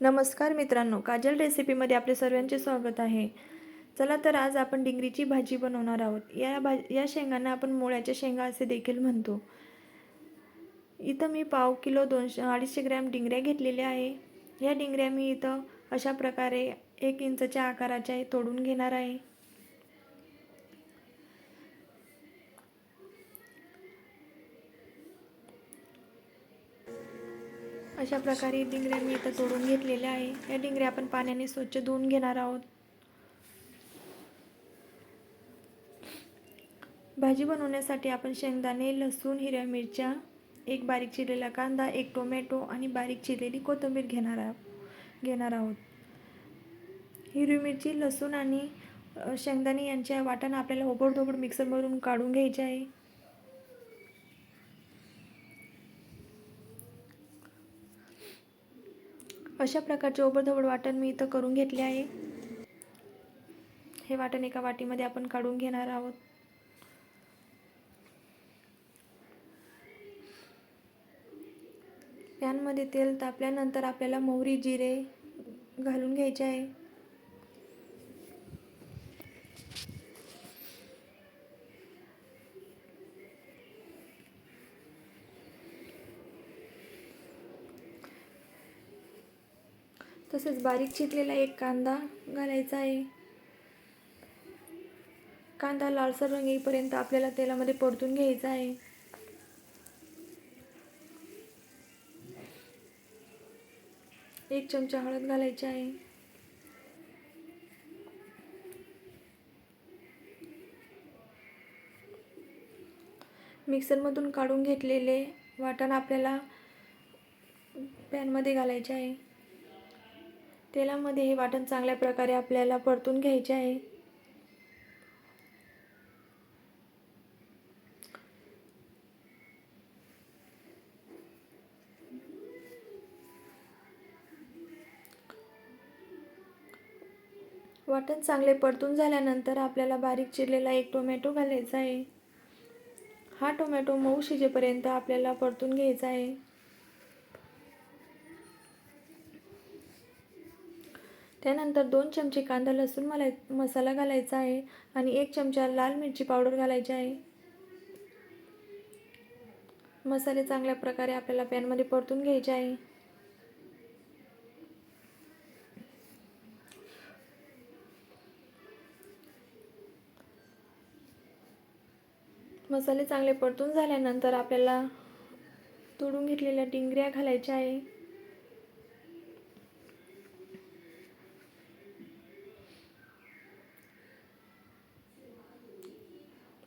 नमस्कार मित्रांनो काजल रेसिपीमध्ये आपले सर्वांचे स्वागत आहे. चला तर आज आपण डिंगरीची भाजी बनवणार आहोत. या भा या शेंगांना आपण मुळ्याच्या शेंगा असे देखील म्हणतो. इथं मी पाव किलो दोनशे अडीचशे ग्रॅम डिंगऱ्या घेतलेल्या आहे. या डिंगऱ्या मी इथं अशा प्रकारे एक इंचच्या आकाराच्या तोडून घेणार आहे. अशा प्रकारे डिंगऱ्या मी इथं तोडून घेतलेल्या आहे. या डिंगऱ्या आपण पाण्याने स्वच्छ धुवून घेणार आहोत. भाजी बनवण्यासाठी आपण शेंगदाणे लसूण हिरव्या मिरच्या एक बारीक चिरलेला कांदा एक टोमॅटो आणि बारीक चिरलेली कोथिंबीर घेणार आहोत घेणार आहोत. हिरवी मिरची लसूण आणि शेंगदाणे यांच्या वाटण आपल्याला ओबडधोबड मिक्सरमधून काढून घ्यायचे आहे. अशा प्रकारचे ओबडधोबड वाटण मी इथं करून घेतले आहे? हे वाटण एका वाटीमध्ये आपण काढून घेणार आहोत. पॅनमध्ये तेल तापल्यानंतर आपल्याला मोहरी जिरे घालून घ्यायचे आहे. तसेच बारीक चिरलेला एक कांदा घालायचा आहे. कांदा लालसर रंग येईपर्यंत आपल्याला तेलामध्ये परतून घ्यायचा आहे. एक चमचा हळद घालायची आहे. मिक्सरमधून काढून घेतलेले वाटण आपल्याला पॅनमध्ये घालायचे आहे. तेलामध्ये हे वाटण चांगल्या प्रकारे आपल्याला परतून घ्यायचे आहे. वाटण चांगले परतून झाल्यानंतर आपल्याला बारीक चिरलेला एक टोमॅटो घालायचा आहे. हा टोमॅटो मऊ शिजेपर्यंत आपल्याला परतून घ्यायचा आहे. त्यानंतर दोन चमचे कांदा लसूण मला मसाला घालायचा आहे आणि एक चमचा लाल मिरची पावडर घालायची आहे. मसाले चांगल्या प्रकारे आपल्याला पॅनमध्ये परतून घ्यायचे आहे. मसाले चांगले परतून झाल्यानंतर आपल्याला तोडून घेतलेल्या डिंगऱ्या घालायच्या आहे.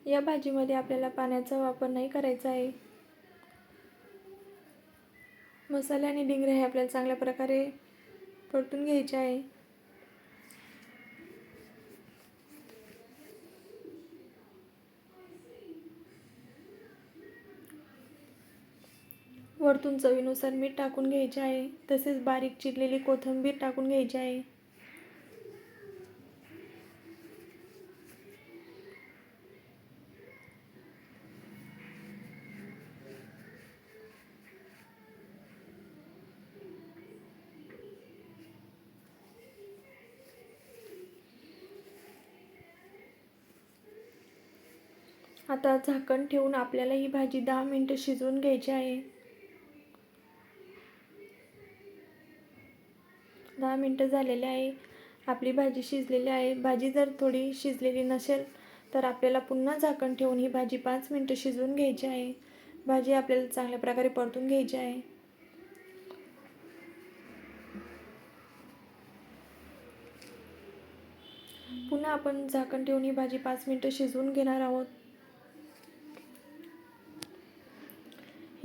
या भाजीमध्ये आपल्याला पाण्याचा वापर नाही करायचा आहे. मसाले आणि डिंगरे हे आपल्याला चांगल्या प्रकारे परतून घ्यायचे आहे. वरतून चवीनुसार मीठ टाकून घ्यायचे आहे. तसेच बारीक चिरलेली कोथिंबीर टाकून घ्यायची आहे. आता झाकण ठेवून आपल्याला ही भाजी दहा मिनटं शिजवून घ्यायची आहे. दहा मिनटं झालेले आहे. आपली भाजी शिजलेली आहे. भाजी जर थोडी शिजलेली नसेल तर आपल्याला पुन्हा झाकण ठेवून ही भाजी पाच मिनटं शिजवून घ्यायची आहे. भाजी आपल्याला चांगल्या प्रकारे परतून घ्यायची आहे. पुन्हा आपण झाकण ठेवून ही भाजी पाच मिनटं शिजवून घेणार आहोत.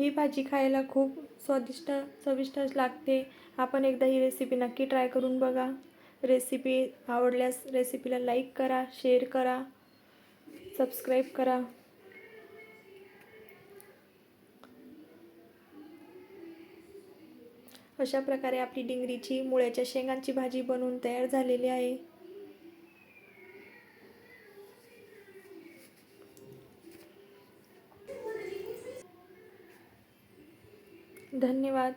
ही भाजी खायला खूप स्वादिष्ट चविष्ट लागते. आपण एकदा ही रेसिपी नक्की ट्राय करून बघा. रेसिपी आवडल्यास रेसिपीला लाईक करा शेअर करा सबस्क्राईब करा. अशा प्रकारे आपली डिंगरीची मुळ्याच्या शेंगांची भाजी बनवून तयार झालेली आहे. धन्यवाद.